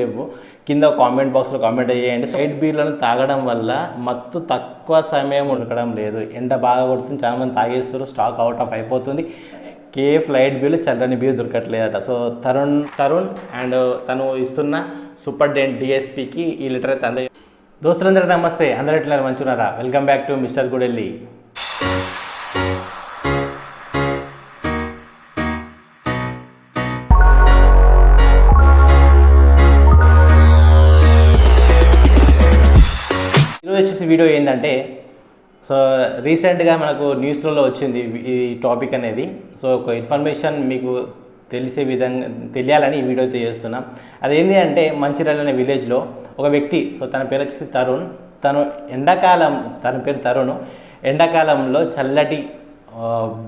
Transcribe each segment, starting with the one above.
లేవు. కింద కామెంట్ బాక్స్లో కామెంట్ చేయండి. సైడ్ బీర్లను తాగడం వల్ల మత్తు తక్కువ సమయం ఉడకడం లేదు. ఎండ బాగా కొడుతుంది చాలా మంది తాగేస్తారు స్టాక్ అవుట్ ఆఫ్ అయిపోతుంది. కేఫ్ లైట్ బీర్లు చల్లని బీర్ దొరకట్లేదట. సో తరుణ్ తరుణ్ అండ్ తను ఇస్తున్న సూపర్ డెంట్ డిఎస్పికి ఈ లెటర్ అయితే అంద దోస్తులందరూ నమస్తే. అందరూ ఎట్లా మంచున్నారా welcome back to mister Gudelli. Video ఏంటంటే సో రీసెంట్గా మనకు న్యూస్లలో వచ్చింది ఈ టాపిక్ అనేది. సో ఒక ఇన్ఫర్మేషన్ మీకు తెలిసే విధంగా తెలియాలని ఈ వీడియో అయితే చేస్తున్నాం. అదేంటి అంటే మంచిర్యాల అనే విలేజ్లో ఒక వ్యక్తి సో తన పేరు వచ్చేసి తరుణ్. తను ఎండాకాలం తన పేరు తరుణ్. ఎండాకాలంలో చల్లటి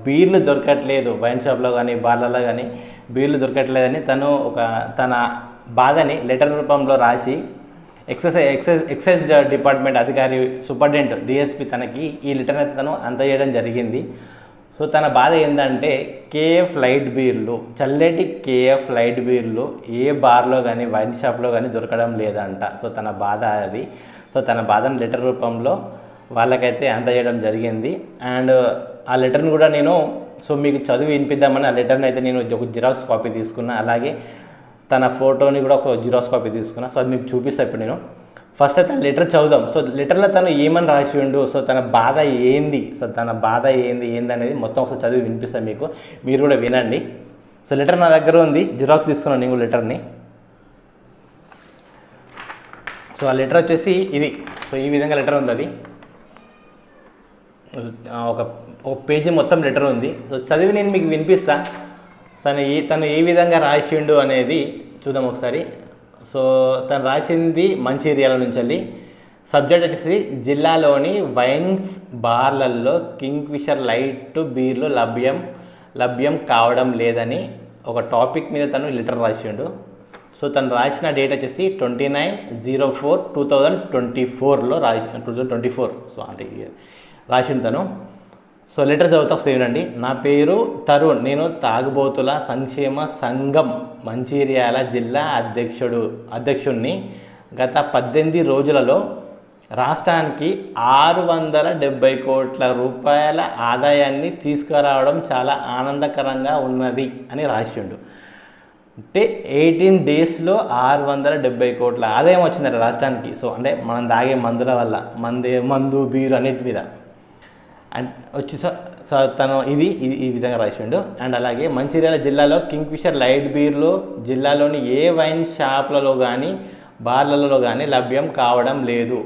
బీర్లు దొరకట్లేదు. వైన్ షాప్లో కానీ బార్లలో కానీ బీర్లు దొరకట్లేదని తను ఒక తన బాధని లెటర్ రూపంలో రాసి ఎక్సైజ్ ఎక్సైజ్ ఎక్సైజ్ డిపార్ట్మెంట్ అధికారి సూపరింటెండెంట్ డిఎస్పి తనకి ఈ లెటర్ అయితే తను అందజేయడం జరిగింది. సో తన బాధ ఏంటంటే కేఎఫ్ లైట్ బీర్లు చల్లటి కేఎఫ్ లైట్ బీర్లు ఏ బార్లో కానీ వైన్ షాప్లో కానీ దొరకడం లేదంట. సో తన బాధ అది. సో తన బాధను లెటర్ రూపంలో వాళ్ళకైతే అందజేయడం జరిగింది. అండ్ ఆ లెటర్ని కూడా నేను సో మీకు చదివి వినిపిద్దామని ఆ లెటర్ని అయితే నేను ఒక జిరాక్స్ కాపీ తీసుకున్నా. అలాగే తన ఫోటోని కూడా ఒక జిరాక్స్ కాపీ తీసుకున్నా. సో అది మీకు చూపిస్తా ఇప్పుడు నేను. ఫస్ట్ అయితే లెటర్ చదువుదాం. సో లెటర్లో తను ఏమని రాసి ఉండు? సో తన బాధ ఏంది? సో తన బాధ ఏంది? ఏంది అనేది మొత్తం ఒకసారి చదివి వినిపిస్తాను మీకు. మీరు కూడా వినండి. సో లెటర్ నా దగ్గర ఉంది. జిరాక్స్ తీసుకున్నాను నేను లెటర్ని. సో ఆ లెటర్ వచ్చేసి ఇది. సో ఈ విధంగా లెటర్ ఉంది అది. ఒక ఒక పేజీ మొత్తం లెటర్ ఉంది. సో చదివి నేను మీకు వినిపిస్తా. తను ఈ తను ఏ విధంగా రాసిండు అనేది చూద్దాం ఒకసారి. సో తను రాసింది మంచిర్యాల నుంచి వెళ్ళి సబ్జెక్ట్ వచ్చేసి జిల్లాలోని వైన్స్ బార్లలో కింగ్ఫిషర్ లైట్ బీర్లు లభ్యం లభ్యం కావడం లేదని ఒక టాపిక్ మీద తను లెటర్ రాసిండు. సో తను రాసిన డేట్ వచ్చేసి twenty nine zero four two thousand twenty ఫోర్లో రాసి two thousand twenty four. So అంటే రాసిండు తను. సో లెటర్ చదువుతా చూడండి నా పేరు తరుణ్ నేను తాగుబోతుల సంక్షేమ సంఘం మంచిర్యాల జిల్లా అధ్యక్షుడు అధ్యక్షుడిని గత పద్దెనిమిది రోజులలో రాష్ట్రానికి ఆరు వందల డెబ్బై కోట్ల రూపాయల ఆదాయాన్ని తీసుకురావడం చాలా ఆనందకరంగా ఉన్నది అని రాసిండు. అంటే ఎయిటీన్ డేస్లో ఆరు వందల డెబ్బై కోట్ల ఆదాయం వచ్చిందట రాష్ట్రానికి. సో అంటే మనం తాగే మందుల వల్ల మందే మందు బీరు అన్నిటి మీద. అండ్ వచ్చి సో సో తను ఇది ఇది ఈ విధంగా రాసిండు. అండ్ అలాగే మంచిర్యాల జిల్లాలో కింగ్ఫిషర్ లైట్ బీర్లు జిల్లాలోని ఏ వైన్ షాప్లలో కానీ బార్లలో కానీ లభ్యం కావడం లేదు.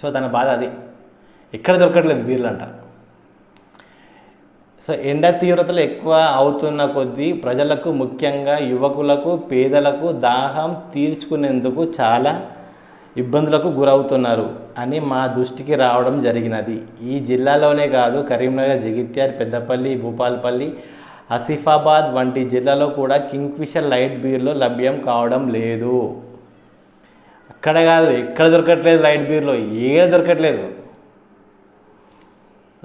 సో తన బాధ అది. ఎక్కడ దొరకట్లేదు బీర్లు అంట సో ఎండ తీవ్రతలు ఎక్కువ అవుతున్న కొద్దీ ప్రజలకు ముఖ్యంగా యువకులకు పేదలకు దాహం తీర్చుకునేందుకు చాలా ఇబ్బందులకు గురవుతున్నారు. అని మా దృష్టికి రావడం జరిగినది. ఈ జిల్లాలోనే కాదు కరీంనగర్ జగిత్యాల పెద్దపల్లి భూపాల్పల్లి ఆసిఫాబాద్ వంటి జిల్లాలో కూడా కింగ్ఫిషర్ లైట్ బీర్లు లభ్యం కావడం లేదు. అక్కడ కాదు ఎక్కడ దొరకట్లేదు లైట్ బీర్లో ఏడ దొరకట్లేదు.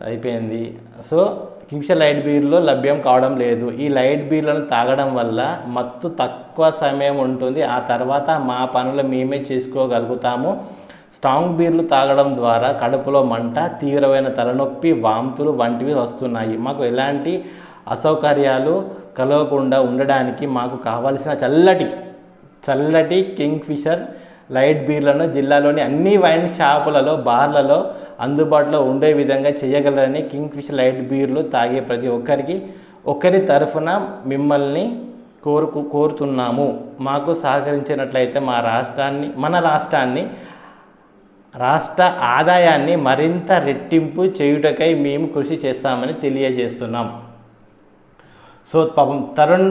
అయిపోయింది. సో కింగ్ఫిషర్ లైట్ బీర్లో లభ్యం కావడం లేదు. ఈ లైట్ బీర్లను తాగడం వల్ల మత్తు తక్కువ సమయం ఉంటుంది. ఆ తర్వాత మా పనులు మేమే చేసుకోగలుగుతాము. స్ట్రాంగ్ బీర్లు తాగడం ద్వారా కడుపులో మంట తీవ్రమైన తలనొప్పి వాంతులు వంటివి వస్తున్నాయి. మాకు ఎలాంటి అసౌకర్యాలు కలగకుండా ఉండడానికి మాకు కావలసిన చల్లటి చల్లటి కింగ్ ఫిషర్ లైట్ బీర్లను జిల్లాలోని అన్ని వైన్ షాపులలో బార్లలో అందుబాటులో ఉండే విధంగా చేయగలరని కింగ్ ఫిషర్ లైట్ బీర్లు తాగే ప్రతి ఒక్కరికి ఒకరి తరఫున మిమ్మల్ని కోరుకు కోరుతున్నాము. మాకు సహకరించినట్లయితే మా రాష్ట్రాన్ని మన రాష్ట్రాన్ని రాష్ట్ర ఆదాయాన్ని మరింత రెట్టింపు చేయుటకై మేము కృషి చేస్తామని తెలియజేస్తున్నాం. సో పాపం తరుణ్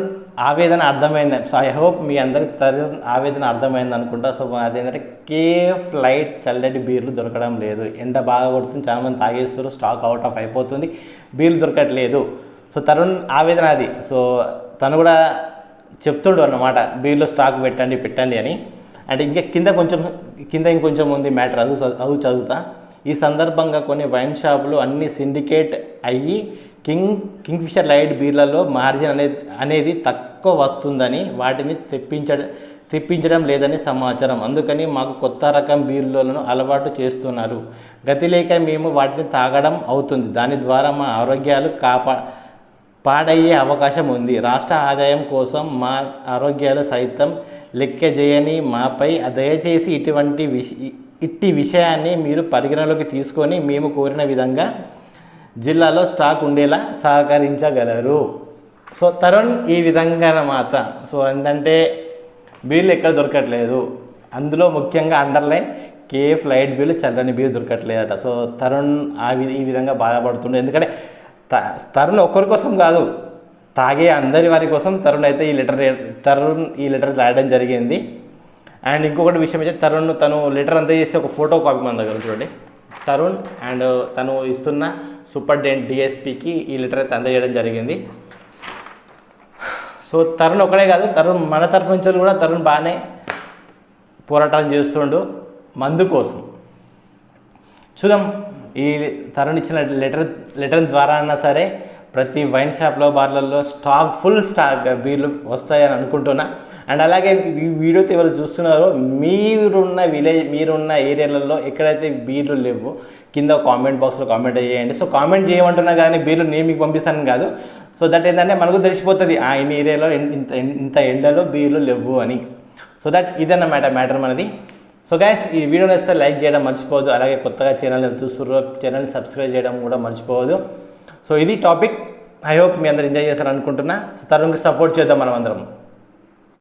ఆవేదన అర్థమైంది. సో ఐ హోప్ మీ అందరికి తరుణ్ ఆవేదన అర్థమైంది అనుకుంటా. సో అదేంటంటే కేఫ్ లైట్ చల్లటి బీర్లు దొరకడం లేదు. ఎండ బాగా కొడుతుంది చాలా మంది తాగేస్తారు స్టాక్ అవుట్ ఆఫ్ అయిపోతుంది బీర్లు దొరకట్లేదు. సో తరుణ్ ఆవేదన అది. సో తను కూడా చెప్తుడు అన్నమాట బీర్లో స్టాక్ పెట్టండి పెట్టండి అని. అంటే ఇంకా కింద కొంచెం కింద ఇంకొంచెం ఉంది మ్యాటర్ అది అది చదువుతా. ఈ సందర్భంగా కొన్ని వైన్ షాపులు అన్ని సిండికేట్ అయ్యి కింగ్ కింగ్ఫిషర్ లైట్ బీర్లలో మార్జిన్ అనేది అనేది తక్కువ వస్తుందని వాటిని తెప్పించడం తెప్పించడం లేదని సమాచారం. అందుకని మాకు కొత్త రకం బీర్లను అలవాటు చేస్తున్నారు. గతి లేక మేము వాటిని తాగడం అవుతుంది. దాని ద్వారా మా ఆరోగ్యాలు కాపా పాడయ్యే అవకాశం ఉంది. రాష్ట్ర ఆదాయం కోసం మా ఆరోగ్యాలు సైతం లెక్క చేయని మాపై దయచేసి ఇటువంటి విష ఇట్టి విషయాన్ని మీరు పరిగణలోకి తీసుకొని మేము కోరిన విధంగా జిల్లాలో స్టాక్ ఉండేలా సహకరించగలరు. సో తరుణ్ ఈ విధంగా అన్నమాట సో ఏంటంటే బిల్లు ఎక్కడ దొరకట్లేదు. అందులో ముఖ్యంగా అండర్లైన్ కే లైట్ బిల్లు చల్లని బిల్లు దొరకట్లేదట. సో తరుణ్ ఆ వి- ఈ విధంగా బాధపడుతుండే. ఎందుకంటే త- తరుణ్ ఒక్కరి కోసం కాదు తాగే అందరి వారి కోసం తరుణ్ అయితే ఈ లెటర్ తరుణ్ ఈ లెటర్ రాయడం జరిగింది. అండ్ ఇంకొకటి విషయం అయితే తరుణ్ తను లెటర్ అంతా చేసి ఒక ఫోటో కాపీ మన దగ్గర చూడండి. తరుణ్ అండ్ తను ఇస్తున్న సూపర్డెంట్ డిఎస్పికి ఈ లెటర్ అయితే అందజేయడం జరిగింది. సో తరుణ్ ఒకడే కాదు తరుణ్ మన తరఫు నుంచి కూడా తరుణ్ బాగానే పోరాటం చేస్తుండు మందు కోసం. చూద్దాం ఈ తరుణ్ ఇచ్చిన లెటర్ లెటర్ ద్వారా అన్నా సరే ప్రతి వైన్ షాప్లో బార్లలో స్టాక్ ఫుల్ స్టాక్ బీర్లు వస్తాయని అనుకుంటున్నా. అండ్ అలాగే ఈ వీడియోతో ఎవరు చూస్తున్నారో మీరున్న విలేజ్ మీరున్న ఏరియాలలో ఎక్కడైతే బీర్లు లేవు కింద కామెంట్ బాక్స్లో కామెంట్ చేయండి. సో కామెంట్ చేయమంటున్నా కానీ బీర్లు నేను మీకు పంపిస్తాను కాదు. సో దట్ ఏంటంటే మనకు తెలిసిపోతుంది ఆ ఇన్ని ఏరియాలో ఇంత ఇంత ఎండలో బీర్లు లేవు అని. సో దట్ ఇదన్నమాట మ్యాటర్ మనది. సో గైస్ ఈ వీడియో నచ్చితే లైక్ చేయడం మర్చిపోవద్దు. అలాగే కొత్తగా ఛానల్ చూస్తుర్రో ఛానల్ని సబ్స్క్రైబ్ చేయడం కూడా మర్చిపోవద్దు. సో ఇది టాపిక్ ఐ హోప్ మీ అందరు ఎంజాయ్ చేశారనుకుంటున్నా. అనుకుంటున్నా తరుణ్కి సపోర్ట్ చేద్దాం మనం అందరం